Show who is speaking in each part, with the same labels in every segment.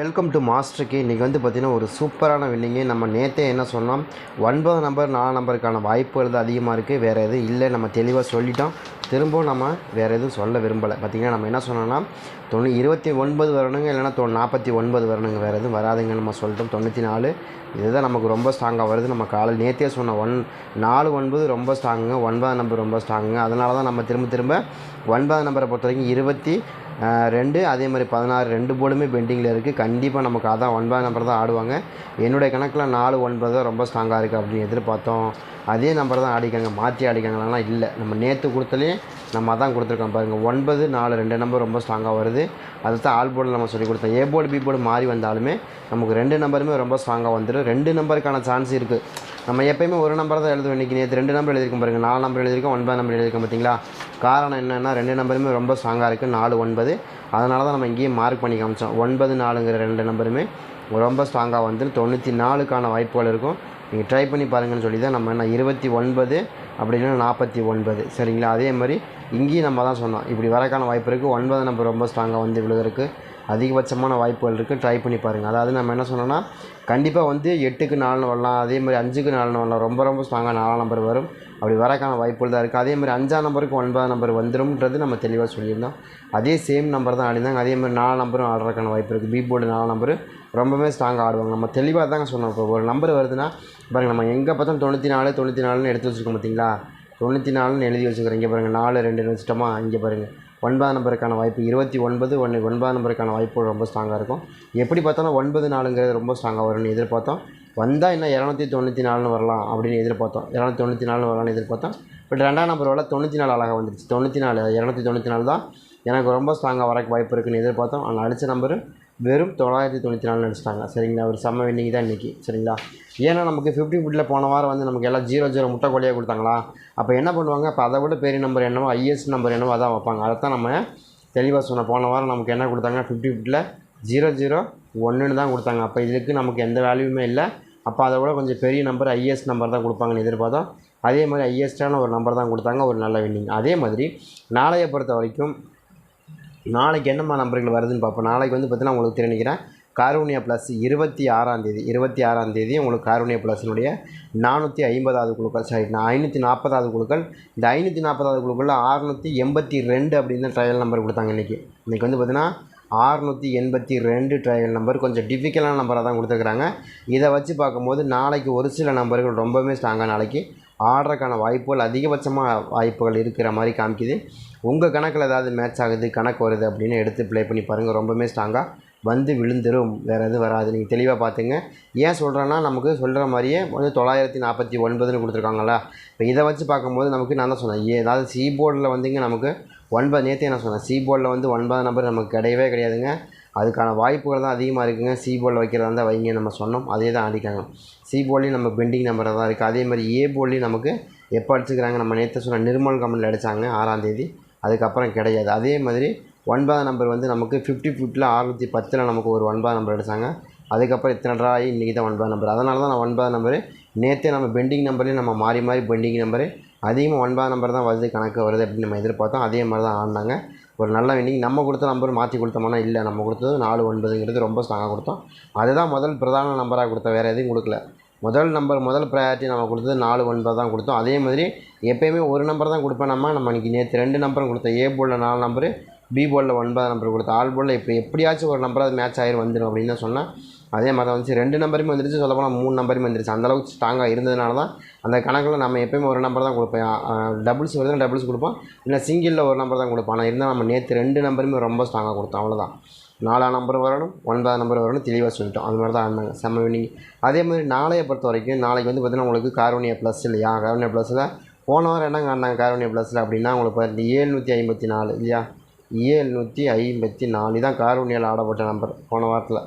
Speaker 1: Welcome to மாஸ்டருக்கு இன்றைக்கி வந்து பார்த்திங்கன்னா ஒரு சூப்பரான வில்லிங்கு. நம்ம நேற்றே என்ன சொன்னோம்? ஒன்பது நம்பர் நாலு நம்பருக்கான வாய்ப்புகள் தான் அதிகமாக இருக்குது வேறு எதுவும் இல்லை நம்ம தெளிவாக சொல்லிட்டோம். திரும்பவும் நம்ம வேறு எதுவும் சொல்ல விரும்பலை. பார்த்திங்கன்னா நம்ம என்ன சொன்னோம்னா தொண்ணூ இருபத்தி ஒன்பது வரணுங்க இல்லைன்னா தொ நாற்பத்தி ஒன்பது வரணுங்க வேறு எதுவும் வராதுங்க நம்ம சொல்லிட்டோம். தொண்ணூற்றி நாலு இதுதான் நமக்கு ரொம்ப ஸ்ட்ராங்காக வருது. நம்ம காலையில் நேற்றே சொன்னோம் ஒன் நாலு ஒன்பது ரொம்ப ஸ்ட்ராங்குங்க ஒன்பதாம் நம்பர் ரொம்ப ஸ்ட்ராங்குங்க அதனால தான் நம்ம திரும்ப திரும்ப ஒன்பதாம் நம்பரை பொறுத்த வரைக்கும் இருபத்தி ரெண்டு அதே மாதிரி பதினாறு ரெண்டு போலுமே பெண்டிங்கில் இருக்குது கண்டிப்பாக நமக்கு அதான் ஒன்பது நம்பர் தான் ஆடுவாங்க. என்னுடைய கணக்கில் நாலு ஒன்பது தான் ரொம்ப ஸ்ட்ராங்காக இருக்குது அப்படின்னு எதிர்பார்த்தோம். அதே நம்பர் தான் ஆடிக்காங்க மாற்றி ஆடிக்காங்கலாம் இல்லை. நம்ம நேற்று கொடுத்தலே நம்ம அதான் கொடுத்துருக்கோம். பாருங்கள் ஒன்பது நாலு ரெண்டு நம்பர் ரொம்ப ஸ்ட்ராங்காக வருது. அது தான் ஆல் போர்டில் நம்ம சொல்லி கொடுத்தோம். ஏ போர்டு பி போர்டு மாறி வந்தாலுமே நமக்கு ரெண்டு நம்பருமே ரொம்ப ஸ்ட்ராங்காக வந்துடும் ரெண்டு நம்பருக்கான சான்ஸ் இருக்குது நம்ம எப்பயுமே ஒரு நம்பர் தான் எழுதுவோம். இன்றைக்கி நேற்று ரெண்டு நம்பர் எழுதிருக்கோம் பாருங்கள் நாலு நம்பர் எழுதியிருக்கோம் ஒன்பது நம்பர் எழுதியிருக்கோம் பார்த்தீங்களா காரணம் என்னென்னா ரெண்டு நம்பருமே ரொம்ப ஸ்ட்ராங்காக இருக்குது நாலு ஒன்பது. அதனால தான் நம்ம இங்கேயே மார்க் பண்ணி காமிச்சோம். ஒன்பது நாலுங்கிற ரெண்டு நம்பருமே ரொம்ப ஸ்ட்ராங்காக வந்து தொண்ணூற்றி நாலுக்கான வாய்ப்புகள் இருக்கும். நீங்கள் ட்ரை பண்ணி பாருங்கன்னு சொல்லி தான் நம்ம என்ன இருபத்தி ஒன்பது அப்படின்னா நாற்பத்தி ஒன்பது. சரிங்களா? அதே மாதிரி இங்கேயும் நம்ம தான் சொன்னோம். இப்படி வரக்கான வாய்ப்பு இருக்குது ஒன்பது நம்பர் ரொம்ப ஸ்ட்ராங்காக வந்து விழுதுருக்கு அதிகபட்சமான வாய்ப்புகள் இருக்குது ட்ரை பண்ணி பாருங்கள் அதாவது நம்ம என்ன சொன்னோன்னா கண்டிப்பாக வந்து எட்டுக்கு நாலுன்னு வரலாம். அதே மாதிரி அஞ்சுக்கு நாலுன்னு வரலாம். ரொம்ப ரொம்ப ஸ்ட்ராங்காக நாலாம் நம்பர் வரும். அப்படி வரக்கான வாய்ப்புகள் தான் இருக்குது அதே மாதிரி அஞ்சாம் நம்பருக்கு ஒன்பதாம் நம்பர் வந்துடும்ன்றது நம்ம தெளிவாக சொல்லியிருந்தோம். அதே சேம் நம்பர் தான் ஆடினாங்க அதே மாதிரி நாலு நம்பரும் ஆடுறதுக்கான வாய்ப்பு இருக்குது பி போர்டு நாலு நம்பர் ரொம்பவே ஸ்ட்ராங்காக ஆடுவாங்க. நம்ம தெளிவாக தாங்க சொன்னோம். இப்போ ஒரு நம்பர் வருதுன்னா பாருங்கள் நம்ம எங்கே பார்த்தாலும் தொண்ணூற்றி நாலு தொண்ணூற்றி நாலுன்னு எடுத்து வச்சுருக்கோம் பார்த்தீங்களா தொண்ணூற்றி நாலுன்னு எழுதி வச்சுக்கிறோம் இங்கே பாருங்கள் நாலு ரெண்டு வச்சுட்டோமா? இங்கே பாருங்கள் ஒன்பதாம் நம்பருக்கான வாய்ப்பு இருபத்தி ஒன்பது ஒன்று ஒன்பதாம் நம்பருக்கான வாய்ப்பு ரொம்ப ஸ்ட்ராங்காக இருக்கும். எப்படி பார்த்தாலும் ஒன்பது நாலுங்கிறது ரொம்ப ஸ்ட்ராங்காக வரும்னு எதிர்பார்த்தோம். வந்தால் இன்னும் இரநூத்தி தொண்ணூற்றி நாலுன்னு வரலாம் அப்படின்னு எதிர்பார்த்தோம். இரநூத்தி தொண்ணூற்றி நாலு வரலாம்னு எதிர்பார்த்தோம். பட் ரெண்டாம் நம்பர் வரல தொண்ணூற்றி நாலு அழகாக வந்துருச்சு. தொண்ணூற்றி நாலு இரநூத்தி தொண்ணூற்றி நாலு தான் எனக்கு ரொம்ப ஸ்ட்ராங்காக வரக்கு வாய்ப்பு இருக்குன்னு எதிர்பார்த்தோம். ஆனால் அடித்த நம்பரு வெறும் தொள்ளாயிரத்தி தொண்ணூற்றி நாலு அடிச்சிட்டாங்க சரிங்களா? ஒரு செம்ம வின்னிங் தான் இன்றைக்கி சரிங்களா? ஏன்னா நமக்கு ஃபிஃப்டி ஃபுட்டில் போன வாரம் வந்து நமக்கு எல்லாம் ஜீரோ ஜீரோ முட்டை கோழியாக கொடுத்தாங்களா? அப்போ என்ன பண்ணுவாங்க? அப்போ அதை விட பெரிய நம்பர் என்னவோ ஐஎஸ்ட் நம்பர் என்னவோ அதான் வைப்பாங்க. அதை தான் நம்ம தெளிவாக சொன்ன போன வாரம் நமக்கு என்ன கொடுத்தாங்க? ஃபிஃப்டி ஃபுட்டில் ஜீரோ ஜீரோ ஒன்றுன்னு தான் கொடுத்தாங்க. அப்போ இதுக்கு நமக்கு எந்த வேல்யூமே இல்லை. அப்போ அதை விட கொஞ்சம் பெரிய நம்பர் ஐஎஸ் நம்பர் தான் கொடுப்பாங்கன்னு எதிர்பார்த்தோம். அதே மாதிரி ஐஎஸ்டான ஒரு நம்பர் தான் கொடுத்தாங்க. ஒரு நல்ல வின்னிங் அதே மாதிரி நாளையை பொறுத்த வரைக்கும் நாளைக்கு என்னம்மா நம்பர்கள் வருதுன்னு பார்ப்போம். நாளைக்கு வந்து பார்த்தீங்கன்னா உங்களுக்கு தெரிஞ்சுக்கிறேன் காரூனியா ப்ளஸ் இருபத்தி ஆறாம் தேதி இருபத்தி ஆறாம் தேதி உங்களுக்கு காரூனியா ப்ளஸ்னுடைய நானூற்றி ஐம்பதாவது குழுக்கள் சாரி நான் ஐநூற்றி நாற்பதாவது குழுக்கள். இந்த ஐநூற்றி நாற்பதாவது குழுக்களில் அறுநூற்றி எண்பத்தி ரெண்டு அப்படின்னு ட்ரையல் நம்பர் கொடுத்தாங்க இன்றைக்கி இன்றைக்கி வந்து பார்த்தீங்கன்னா ஆறுநூற்றி எண்பத்தி ரெண்டு ட்ரையல் நம்பர் கொஞ்சம் டிஃபிகல்ட்டான நம்பராக தான் கொடுத்துருக்குறாங்க. இதை வச்சு பார்க்கும்போது நாளைக்கு ஒரு சில நம்பர்கள் ரொம்பவே ஸ்ட்ராங்காக நாளைக்கு ஆடுறதுக்கான வாய்ப்புகள் அதிகபட்சமாக வாய்ப்புகள் இருக்கிற மாதிரி காமிக்குது. உங்கள் கணக்கில் ஏதாவது மேட்ச் ஆகுது கணக்கு வருது அப்படின்னு எடுத்து ப்ளே பண்ணி பாருங்கள் ரொம்பவுமே ஸ்ட்ராங்காக வந்து விழுந்துரும். வேறு எதுவும் வராது. நீங்கள் தெளிவாக பார்த்துங்க. ஏன் சொல்கிறேன்னா நமக்கு சொல்கிற மாதிரியே வந்து தொள்ளாயிரத்தி நாற்பத்தி ஒன்பதுன்னு கொடுத்துருக்காங்களா இப்போ இதை வச்சு பார்க்கும்போது நமக்கு நான் தான் சொன்னேன். ஏ அதாவது சி போர்டில் வந்துங்க நமக்கு ஒன்பது நேற்று என்ன சொன்னேன். சி போர்டில் வந்து ஒன்பது நம்பர் நமக்கு கிடையவே கிடையாதுங்க. அதுக்கான வாய்ப்புகள் தான் அதிகமாக இருக்குங்க. சி போர்டில் வைக்கிறதா இருந்தால் வைங்க நம்ம சொன்னோம். அதே தான் அடிக்காங்க சி போர்ட்லேயும் நம்ம பெண்டிங் நம்பராக தான் இருக்குது அதே மாதிரி ஏ போலையும் நமக்கு எப்போ அடிச்சுக்கிறாங்க? நம்ம நேற்று சொன்ன நிர்மல் கம்பெனியில் அடித்தாங்க ஆறாம் தேதி. அதுக்கப்புறம் கிடையாது. அதே மாதிரி ஒன்பதாம் நம்பர் வந்து நமக்கு ஃபிஃப்டி ஃபிஃப்டில் அறுநூற்றி பத்தில் நமக்கு ஒரு ஒன்பதாம் நம்பர் அடித்தாங்க அதுக்கப்புறம் இத்தனை ட்ரா ஆகி இன்றைக்கி தான் ஒன்பதாம் நம்பர் அதனால தான் நான் ஒன்பதாம் நம்பரு நேற்றே நம்ம பெண்டிங் நம்பர்லேயும் நம்ம மாறி மாறி பெண்டிங் நம்பரு அதிகமாக ஒன்பதாம் நம்பர் தான் வருது கணக்கு வருது அப்படின்னு நம்ம எதிர்பார்த்தோம். அதே மாதிரி தான் ஆடினாங்க. ஒரு நல்ல வின்னிங் நம்ம கொடுத்த நம்பர் மாற்றி கொடுத்தோம்னா இல்லை. நம்ம கொடுத்தது நாலு ஒன்பதுங்கிறது ரொம்ப ஸ்ட்ராங்காக கொடுத்தோம். அதுதான் முதல் பிரதான நம்பராக கொடுத்த வேறு எதுவும் கொடுக்கல. முதல் நம்பர் முதல் ப்ரையாரிட்டி நம்ம கொடுத்தது நாலு ஒன்பது தான் கொடுத்தோம். அதே மாதிரி எப்போயுமே ஒரு நம்பர் தான் கொடுப்பேன் நம்ம. நம்ம இன்றைக்கி நேற்று ரெண்டு நம்பரும் கொடுத்தோம் ஏ போலில் நாலு நம்பரு பி போலில் ஒன்பது நம்பர் கொடுத்தோம் ஆல் போலில் இப்போ எப்படியாச்சும் ஒரு நம்பர் அது மேட்ச் ஆயிரும் வந்துடும் அப்படின்னு சொன்னால் அதே மாதிரி தான் வந்துச்சு. ரெண்டு நம்பருமே வந்துருச்சு. சொல்ல போனால் மூணு நம்பருமே வந்துருச்சு. அந்தளவுக்கு ஸ்ட்ராங்காக இருந்ததுனால தான் அந்த கணக்கில் நம்ம எப்பயுமே ஒரு நம்பர் தான் கொடுப்பேன் டபுள்ஸ் வருதுன்னா டபுள்ஸ் கொடுப்போம். இல்லை சிங்கிளில் ஒரு நம்பர் தான் கொடுப்போம். ஆனால் இருந்தால் நம்ம நேற்று ரெண்டு நம்பருமே ரொம்ப ஸ்ட்ராங்காக கொடுத்தோம். அவ்வளோதான் நாலாம் நம்பர் வரணும் ஒன்பதாம் நம்பர் வரணும் தெளிவாக சொல்லிட்டோம். அது மாதிரி தான் ஆடினாங்க செம்ம வினிங் அதே மாதிரி நாளையை பொறுத்த வரைக்கும் நாளைக்கு வந்து பார்த்திங்கன்னா உங்களுக்கு காரோனியா ப்ளஸ் இல்லையா? கார்வனியா ப்ளஸில் போன வாரம் என்னங்க ஆனாங்க காரோனியா ப்ளஸில் அப்படின்னா உங்களுக்கு பார்த்து ஏழ்நூற்றி ஐம்பத்தி நாலு இல்லையா? ஏழ்நூற்றி ஐம்பத்தி நாலு. தான் கார்வனியால் ஆடப்பட்ட நம்பர் போன வாரத்தில்.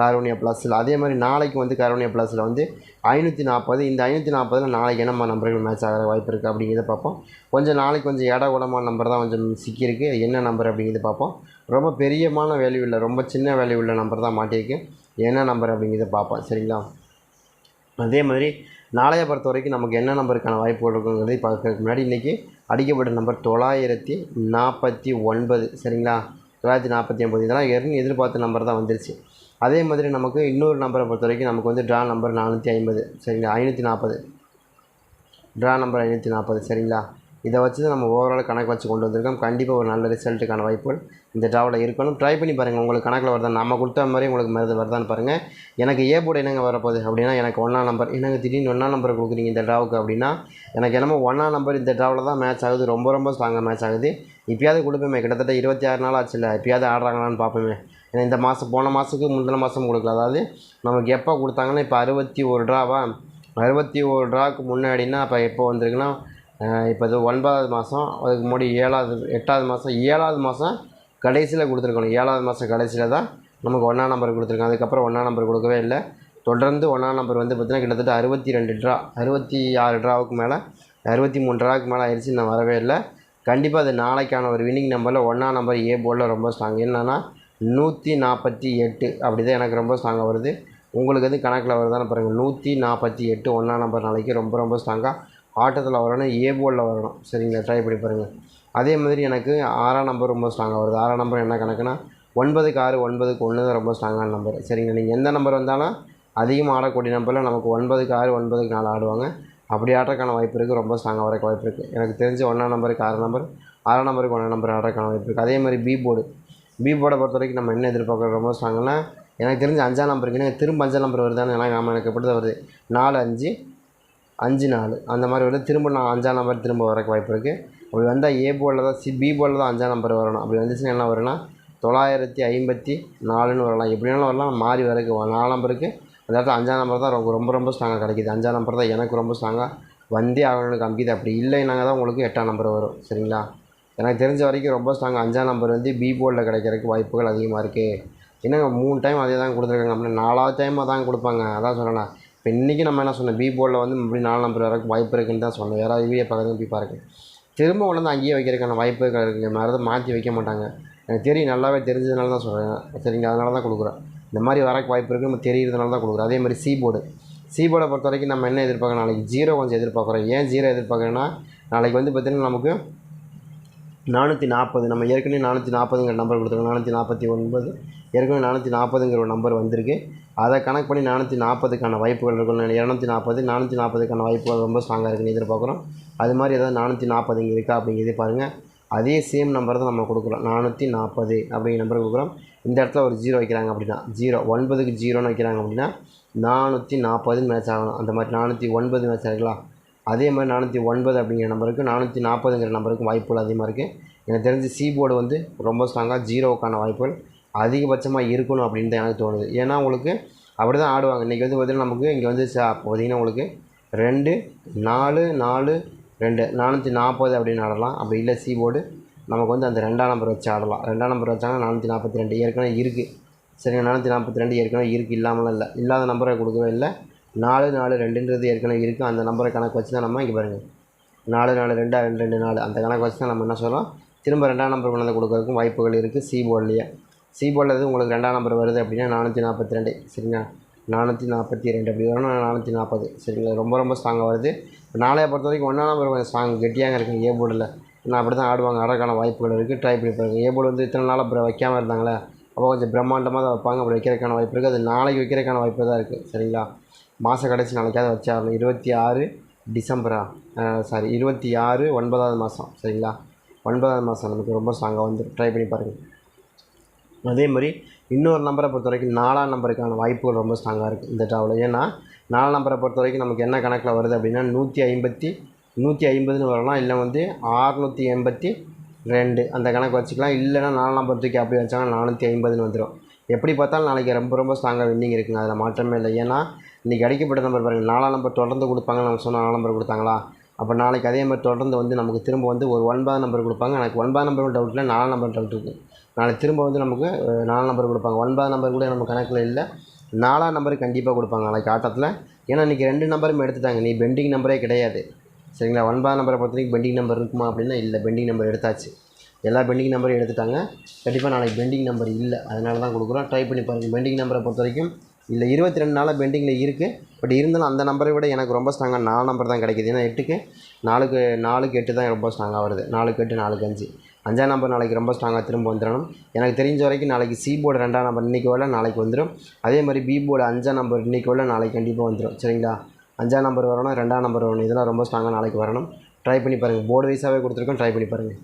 Speaker 1: காரோனியா ப்ளஸில் அதே மாதிரி நாளைக்கு வந்து காரோனியா ப்ளஸில் வந்து ஐநூற்றி நாற்பது இந்த ஐநூற்றி நாற்பதில் நாளைக்கு என்னம்மா நம்பர்கள் மேட்ச் ஆகிற வாய்ப்பு இருக்குது அப்படிங்கிறத பார்ப்போம். கொஞ்சம் நாளைக்கு கொஞ்சம் இட உடமான நம்பர் தான் கொஞ்சம் சிக்கியிருக்கு. என்ன நம்பர் அப்படிங்கிறத பார்ப்போம். ரொம்ப பெரியமான வேல்யூ இல்லை. ரொம்ப சின்ன வேல்யூ உள்ள நம்பர் தான் மாட்டியிருக்கு. என்ன நம்பர் அப்படிங்கிறத பார்ப்போம். சரிங்களா? அதே மாதிரி நாளைய பொறுத்த வரைக்கும் நமக்கு என்ன நம்பருக்கான வாய்ப்பு இருக்குங்கிறதை பார்க்கறதுக்கு முன்னாடி இன்றைக்கி அடிக்கப்பட்ட நம்பர் தொள்ளாயிரத்தி நாற்பத்தி ஒன்பது. சரிங்களா? தொள்ளாயிரத்தி நாற்பத்தி ஒன்பது. இதெல்லாம் ஏற்கனவே எதிர்பார்த்த நம்பர் தான் வந்துருச்சு. அதே மாதிரி நமக்கு இன்னொரு நம்பரை பொறுத்த வரைக்கும் நமக்கு வந்து ட்ரா நம்பர் நானூற்றி ஐம்பது சரிங்களா? ஐநூற்றி நாற்பது ட்ரா நம்பர் ஐநூற்றி நாற்பது சரிங்களா? இதை வச்சு தான் நம்ம ஓவரால் கணக்கு வச்சு கொண்டு வந்திருக்கோம். கண்டிப்பாக ஒரு நல்ல ரிசல்ட்டுக்கான வாய்ப்புகள் இந்த ட்ராவில் இருக்கணும். ட்ரை பண்ணி பாருங்கள் உங்களுக்கு கணக்கில் வருதா? நம்ம கொடுத்த மாதிரி உங்களுக்கு மருந்து வருதான்னு பாருங்கள் எனக்கு ஏ போர்டு என்னங்க வரப்போகுது அப்படின்னா எனக்கு ஒன்றா நம்பர் என்னங்க திடீர்னு ஒன்றா நம்பர் கொடுக்குறீங்க இந்த ட்ராவுக்கு அப்படின்னா எனக்கு என்னமோ ஒன்றா நம்பர் இந்த ட்ராவில் தான் மேட்ச் ஆகுது. ரொம்ப ரொம்ப ஸ்ட்ராங்காக மேட்ச் ஆகுது. இப்போயாவது கொடுப்போமே கிட்டத்தட்ட இருபத்தி ஆறு நாள் ஆச்சு இல்லை இப்போயாவது ஆடுறாங்களான்னு பார்ப்போமே. ஏன்னா இந்த மாதம் போன மாதத்துக்கு முந்தின மாதம் கொடுக்கல. அதாவது நமக்கு எப்போ கொடுத்தாங்கன்னா இப்போ அறுபத்தி ஒரு ட்ராவா அறுபத்தி ஒரு ட்ராவுக்கு முன்னாடின்னா அப்போ எப்போ வந்திருக்குன்னா இப்போ இது ஒன்பதாவது மாதம் அதுக்கு முன்னாடி ஏழாவது எட்டாவது மாதம் ஏழாவது மாதம் கடைசியில் கொடுத்துருக்கணும். ஏழாவது மாதம் கடைசியில் தான் நமக்கு ஒன்றாம் நம்பர் கொடுத்துருக்காங்க. அதுக்கப்புறம் ஒன்றாம் நம்பர் கொடுக்கவே இல்லை. தொடர்ந்து ஒன்றாம் நம்பர் வந்து பார்த்திங்கன்னா கிட்டத்தட்ட அறுபத்தி ரெண்டு ட்ரா அறுபத்தி ஆறு ட்ராவுக்கு மேலே அறுபத்தி மூணு ட்ராவுக்கு மேலே ஆயிடுச்சு நான் வரவே இல்லை. கண்டிப்பாக அது நாளைக்கான ஒரு வின்னிங் நம்பரில் ஒன்றாம் நம்பர் ஏ போர்டில் ரொம்ப ஸ்ட்ராங் என்னென்னா நூற்றி நாற்பத்தி எட்டு அப்படி தான் எனக்கு ரொம்ப ஸ்ட்ராங்காக வருது. உங்களுக்கு வந்து கணக்கில் வருதான்னு பாருங்கள் நூற்றி நாற்பத்தி எட்டு ஒன்றாம் நம்பர் நாளைக்கு ரொம்ப ரொம்ப ஸ்ட்ராங்காக ஆட்டத்தில் வரணும் ஏ போலில் வரணும். சரிங்களா? ட்ரை பண்ணி பாருங்கள் அதே மாதிரி எனக்கு ஆறாம் நம்பர் ரொம்ப ஸ்ட்ராங்காக வருது. ஆறாம் நம்பர் என்ன கணக்குன்னா ஒன்பதுக்கு ஆறு ஒன்பதுக்கு ஒன்று தான் ரொம்ப ஸ்ட்ராங்கான நம்பர் சரிங்களா? நீங்கள் எந்த நம்பர் வந்தாலும் அதிகமாக ஆடக்கூடிய நம்பரில் நமக்கு ஒன்பதுக்கு ஆறு ஒன்பதுக்கு நாலு ஆடுவாங்க. அப்படி ஆடுறதுக்கான வாய்ப்பு இருக்குது ரொம்ப ஸ்ட்ராங்காக வரக்கு வாய்ப்பு இருக்குது எனக்கு தெரிஞ்ச ஒன்றாம் நம்பருக்கு ஆறு நம்பர் ஆறாம் நம்பருக்கு ஒன்றாம் நம்பர் ஆடுறதுக்கான வாய்ப்பு இருக்குது அதே மாதிரி பி போர்டு பி போர்டை பொறுத்த வரைக்கும் நம்ம என்ன எதிர்பார்க்குறோம்? ரொம்ப ஸ்ட்ராங்கன்னா எனக்கு தெரிஞ்ச அஞ்சாம் நம்பருக்கு எனக்கு திரும்ப அஞ்சாம் நம்பர் வருதான்னு எனக்கு ஆமாம் எனக்கு எப்படி வருது? நாலு அஞ்சு அஞ்சு நாலு. அந்த மாதிரி வருது திரும்ப நான் அஞ்சாம் நம்பர் திரும்ப வரக்கு வாய்ப்பு இருக்குது அப்படி வந்தால் ஏ போர்டில் தான் சி பி போர்டில் தான் அஞ்சாம் நம்பர் வரணும். அப்படி வந்துச்சுன்னா என்ன வரும்னா தொள்ளாயிரத்தி ஐம்பத்தி நாலுன்னு வரலாம். எப்படினாலும் வரலாம். மாறி வரக்கு நாலாம் நம்பருக்கு அந்த இடத்துல அஞ்சாம் நம்பர் தான் ரொம்ப ரொம்ப ரொம்ப ஸ்ட்ராங்காக கிடைக்கிது. அஞ்சாம் நம்பர் தான் எனக்கு ரொம்ப ஸ்ட்ராங்காக வந்தே ஆகணும்னு காமிக்குது. அப்படி இல்லைனாங்க தான் உங்களுக்கு எட்டாம் நம்பர் வரும். சரிங்களா? எனக்கு தெரிஞ்ச வரைக்கும் ரொம்ப ஸ்ட்ராங் அஞ்சாம் நம்பர் வந்து பி போர்டில் கிடைக்கிறதுக்கு வாய்ப்புகள் அதிகமாக இருக்குது என்னங்க மூணு டைம் அதே தான் கொடுத்துருக்காங்க. அப்படின்னா நாலாவது டைம் அதான் கொடுப்பாங்க. அதான் சொல்லலாம் இப்போ இன்றைக்கி நம்ம என்ன சொன்னோம்? பி போர்டில் வந்து இப்படி நாலு நம்பர் வரக்கு வாய்ப்பு இருக்குன்னு தான் சொன்னோம். யாராவது வீடியோ பார்க்குறது போய் பாருங்க. திரும்ப உடனே வந்து அங்கேயே வைக்கிறதுக்கான வாய்ப்புகள் இருக்குங்க. மறந்து மாற்றி வைக்க மாட்டாங்க. எனக்கு தெரியும் நல்லாவே தெரிஞ்சதுனால தான் சொல்கிறேன் சரிங்க அதனால தான் கொடுக்குறேன். இந்த மாதிரி வரக்கு வாய்ப்பு இருக்குது நம்ம தெரியறதுனால தான் கொடுக்குறோம் அதே மாதிரி சி போர்டு சி போர்டை பொறுத்த வரைக்கும் நம்ம என்ன எதிர்பார்க்குறோம்? நாளைக்கு ஜீரோ கொஞ்சம் எதிர்பார்க்குறோம். ஏன் ஜீரோ எதிர்பார்க்குறேன்னா நாளைக்கு வந்து பார்த்திங்கன்னா நமக்கு நானூற்றி நாற்பது நம்ம ஏற்கனவே நானூற்றி நாற்பதுங்கிற நம்பர் கொடுத்துருக்கோம். நானூற்றி நாற்பத்தி ஒன்பது. ஏற்கனவே நானூற்றி நாற்பதுங்கிற ஒரு நம்பர் வந்திருக்கு. அதை கணக்கு பண்ணி நானூற்றி நாற்பதுக்கான வாய்ப்புகள் இருக்கும். இரநூத்தி நாற்பது நானூற்றி நாற்பதுக்கான வாய்ப்புகள் ரொம்ப ஸ்ட்ராங்காக இருக்குன்னு எதிர்பார்க்குறோம். அது மாதிரி ஏதாவது நானூற்றி நாற்பது இங்கே இருக்கா அப்படிங்கிறதே பாருங்கள் அதே சேம் நம்பர் தான் நம்ம கொடுக்குறோம். நானூற்றி நாற்பது அப்படிங்கிற நம்பர் கொடுக்குறோம். இந்த இடத்துல ஒரு ஜீரோ வைக்கிறாங்க அப்படின்னா ஜீரோ ஒன்பதுக்கு ஜீரோன்னு வைக்கிறாங்க அப்படின்னா நானூற்றி நாற்பதுன்னு மேட்ச் ஆகணும். அந்த மாதிரி நானூற்றி ஒன்பது மேட்ச் ஆகிக்கலாம் அதே மாதிரி நானூற்றி ஒன்பது அப்படிங்கிற நம்பருக்கு நானூற்றி நாற்பதுங்கிற நம்பருக்கு வாய்ப்புகள் அதிகமாக இருக்குது எனக்கு தெரிஞ்சு சி போர்டு வந்து ரொம்ப ஸ்ட்ராங்காக ஜீரோவுக்கான வாய்ப்புகள் அதிகபட்சமாக இருக்கணும் அப்படின்னு தான் எனக்கு தோணுது. ஏன்னா உங்களுக்கு அப்படி தான் ஆடுவாங்க. இன்றைக்கி வந்து பார்த்திங்கன்னா நமக்கு இங்கே வந்து சா பார்த்திங்கன்னா உங்களுக்கு ரெண்டு நாலு நாலு ரெண்டு நானூற்றி நாற்பது அப்படின்னு ஆடலாம். அப்படி இல்லை சி போர்டு நமக்கு வந்து அந்த ரெண்டாம் நம்பர் வச்சு ஆடலாம். ரெண்டாம் நம்பர் வச்சாங்கன்னா நானூற்றி நாற்பத்தி ரெண்டு ஏற்கனவே இருக்குது சரிங்க நானூற்றி நாற்பத்தி ரெண்டு ஏற்கனவே இருக்குது இல்லாமலாம் இல்லை. இல்லாத நம்பரை கொடுக்கவே இல்லை. நாலு நாலு ரெண்டுன்றது ஏற்கனவே இருக்குது அந்த நம்பரை கணக்கு வச்சு தான் நம்ம இங்கே பாருங்கள் நாலு நாலு ரெண்டா ரெண்டு ரெண்டு நாலு. அந்த கணக்கு வச்சு தான் நம்ம என்ன சொல்லலாம் திரும்ப ரெண்டாம் நம்பர் கொண்டு வந்து கொடுக்கறதுக்கும் வாய்ப்புகள் இருக்குது சி போர்ட்லேயே சி போர்டில் எது உங்களுக்கு ரெண்டாம் நம்பர் வருது அப்படின்னா நானூற்றி நாற்பத்தி ரெண்டு சரிங்களா? நானூற்றி நாற்பத்தி ரெண்டு அப்படி வரணும் நானூற்றி நாற்பது சரிங்களா? ரொம்ப ரொம்ப ஸ்ட்ராங்காக வருது. நாளையை நாளைய பொறுத்த வரைக்கும் ஒன்றாம் நம்பர் கொஞ்சம் ஸ்ட்ராங் கெட்டியாக இருக்குது ஏ போர்டில் நான் அப்படி தான் ஆடுவாங்க. ஆடுறதுக்கான வாய்ப்புகள் இருக்குது ட்ரை பண்ணி பாருங்கள் ஏ போர்டு வந்து இத்தனை நாளாக அப்புறம் வைக்காமல் இருந்தாங்களே அப்போ கொஞ்சம் பிரம்மாண்டமாக தான் வைப்பாங்க. அப்படி வைக்கிறதுக்கான வாய்ப்பு இருக்குது அது நாளைக்கு வைக்கிறதுக்கான வாய்ப்பு தான் இருக்குது சரிங்களா? மாத கடைசி நாளைக்காவது வச்சாகணும். இருபத்தி ஆறு டிசம்பரா? சாரி இருபத்தி ஆறு ஒன்பதாவது மாதம் சரிங்களா? ஒன்பதாவது மாதம் நமக்கு ரொம்ப ஸ்ட்ராங்காக வந்து ட்ரை பண்ணி பாருங்கள் அதே மாதிரி இன்னொரு நம்பரை பொறுத்த வரைக்கும் நாலாம் நம்பருக்கான வாய்ப்புகள் ரொம்ப ஸ்ட்ராங்காக இருக்குது இந்த ட்ராவலில் ஏன்னா நாலாம் நம்பரை பொறுத்த வரைக்கும் நமக்கு என்ன கணக்கில் வருது அப்படின்னா நூற்றி ஐம்பத்தி நூற்றி ஐம்பதுன்னு வரலாம். இல்லை வந்து ஆறுநூற்றி எண்பத்தி ரெண்டு அந்த கணக்கு வச்சுக்கலாம். இல்லைன்னா நாலாம் நம்பர் தூக்கி அப்படி வச்சாங்கன்னா நானூற்றி ஐம்பதுன்னு வந்துடும் எப்படி பார்த்தாலும் நாளைக்கு ரொம்ப ரொம்ப ஸ்ட்ராங்காக வின்னிங் இருக்குங்க. அதில் மாற்றமே இல்லை. ஏன்னா இன்றைக்கி அடிக்கப்பட்ட நம்பர் பாருங்கள் நாலாம் நம்பர் தொடர்ந்து கொடுப்பாங்க நம்ம சொன்ன நாலாம் நம்பர் கொடுத்தாங்களா? அப்போ நாளைக்கு அதே மாதிரி தொடர்ந்து வந்து நமக்கு திரும்ப வந்து ஒரு ஒன்பதாம் நம்பர் கொடுப்பாங்க. எனக்கு ஒன்பதாம் நம்பர் டவுட் இல்லை நாலாம் நம்பர் டவுட் இருக்குது நாளைக்கு திரும்ப வந்து நமக்கு நாலாம் நம்பர் கொடுப்பாங்க. ஒன்பதாம் நம்பர் கூட நம்ம கணக்கில் இல்லை. நாலாம் நம்பர் கண்டிப்பாக கொடுப்பாங்க நாளைக்கு ஆட்டத்தில். ஏன்னா இன்றைக்கி ரெண்டு நம்பரும் எடுத்துட்டாங்க. நீ பெண்டிங் நம்பரே கிடையாது. சரிங்களா? ஒன்பதாம் நம்பரை பொறுத்த வரைக்கும் பெண்டிங் நம்பர் இருக்குமா அப்படின்னா இல்லை பெண்டிங் நம்பர் எடுத்தாச்சு. எல்லா பெண்டிங் நம்பரையும் எடுத்துட்டாங்க. கண்டிப்பாக நாளைக்கு பெண்டிங் நம்பர் இல்லை. அதனால தான் கொடுக்குறோம். ட்ரை பண்ணி பாருங்கள் பெண்டிங் நம்பரை பொறுத்த வரைக்கும் இல்லை இருபத்தி ரெண்டு நாளாக பெண்டிங்கில் இருக்குது பட் இருந்தாலும் அந்த நம்பரை விட எனக்கு ரொம்ப ஸ்ட்ராங்காக நாலு நம்பர் தான் கிடைக்குது. ஏன்னா எட்டுக்கு நாலுக்கு நாலுக்கு எட்டு தான் ரொம்ப ஸ்ட்ராங்காக வருது. நாலுக்கு எட்டு நாலுக்கு அஞ்சு. அஞ்சாம் நம்பர் நாளைக்கு ரொம்ப ஸ்ட்ராங்காக திரும்ப வந்துடணும். எனக்கு தெரிஞ்ச வரைக்கும் நாளைக்கு சி போர்டு ரெண்டாம் நம்பர் இன்றைக்கி வரல நாளைக்கு வந்துடும். அதே மாதிரி பி போர்டு அஞ்சாம் நம்பர் இன்றைக்கி வரல நாளைக்கு கண்டிப்பாக வந்துடும். சரிங்களா? அஞ்சாம் நம்பர் வரணும் ரெண்டாம் நம்பர் வரணும். இதெல்லாம் ரொம்ப ஸ்ட்ராங்காக நாளைக்கு வரணும். ட்ரை பண்ணி பாருங்கள் போர்டு வைஸாகவே கொடுத்துருக்கோம். ட்ரை பண்ணி பாருங்கள்